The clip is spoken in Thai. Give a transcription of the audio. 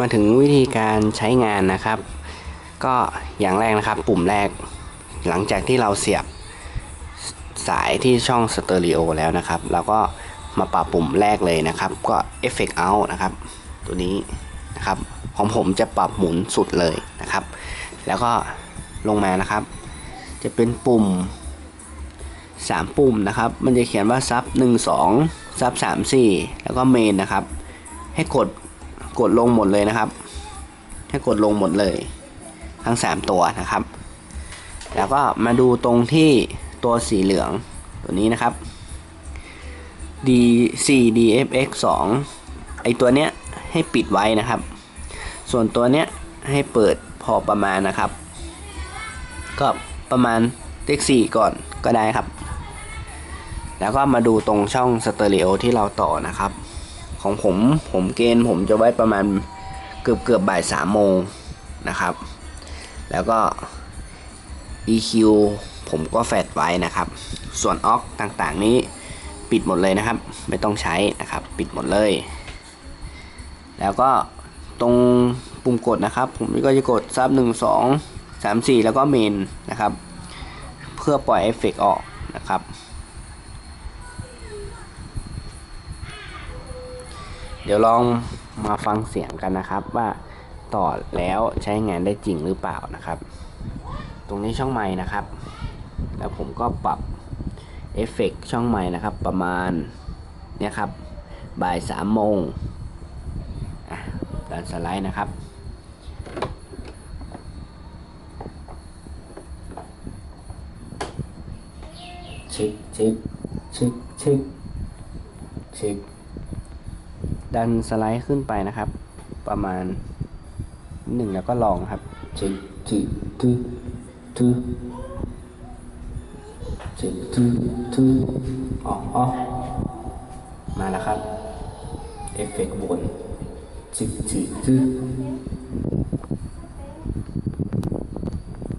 มาถึงวิธีการใช้งานนะครับ ก็อย่างแรกนะครับปุ่มแรก หลังจากที่เราเสียบสายที่ช่องสเตอริโอแล้วนะครับเราก็มาปรับปุ่มแรกเลยนะครับ ก็ Effect Out นะครับ ตัวนี้นะครับ ของผมจะปรับหมุนสุดเลยนะครับ แล้วก็ลงมานะครับ จะเป็นปุ่ม 3 ปุ่มนะครับ มันจะเขียนว่าซับ1 2ซับ3 4 แล้วก็เมนนะครับ ให้กด กดลงหมดเลยนะครับ ให้กดลงหมดเลย ทั้ง 3 ตัวนะครับ แล้วก็มาดูตรงที่ตัวสีเหลืองตัวนี้นะครับ D 4 DFX 2ไอตัวเนี้ยให้ปิดไว้นะครับ ส่วนตัวเนี้ยให้เปิดพอประมาณนะครับ ก็ประมาณเลข4ก่อนก็ได้ครับ แล้วก็มาดูตรงช่องสเตอริโอที่เราต่อนะครับ ของผมผมเกณฑ์ผมจะไว้ประมาณเกือบเกือบบ่ายสามโมงนะครับ แล้วก็ EQ ผมก็แฟดไว้นะครับ ส่วนออกต่างๆนี้ปิดหมดเลยนะครับ ไม่ต้องใช้นะครับปิดหมดเลย แล้วก็ตรงปุ่มกดนะครับ ผมก็จะกดซับหนึ่งสองสามสี่แล้วก็เมนนะครับ เพื่อปล่อยเอฟเฟกต์ออกนะครับ เดี๋ยวลองมาฟังเสียงกันนะครับว่าต่อแล้วใช้งานได้จริงหรือเปล่านะครับ ตรงนี้ช่องไม้นะครับ แล้วผมก็ปรับเอฟเฟกต์ช่องไม้นะครับ ประมาณเนี่ยครับบ่ายสามโมงดันสไลด์นะครับเช็คเช็คเช็คเช็คเช็ค ดันสไลด์ขึ้นไปนะครับ ประมาณหนึ่งแล้วก็ลองครับจึกจึกจึกจึกจึกจึกจึอ๋ออ๋อมาแล้วครับ เอฟเฟกต์บนจึกจึกจึ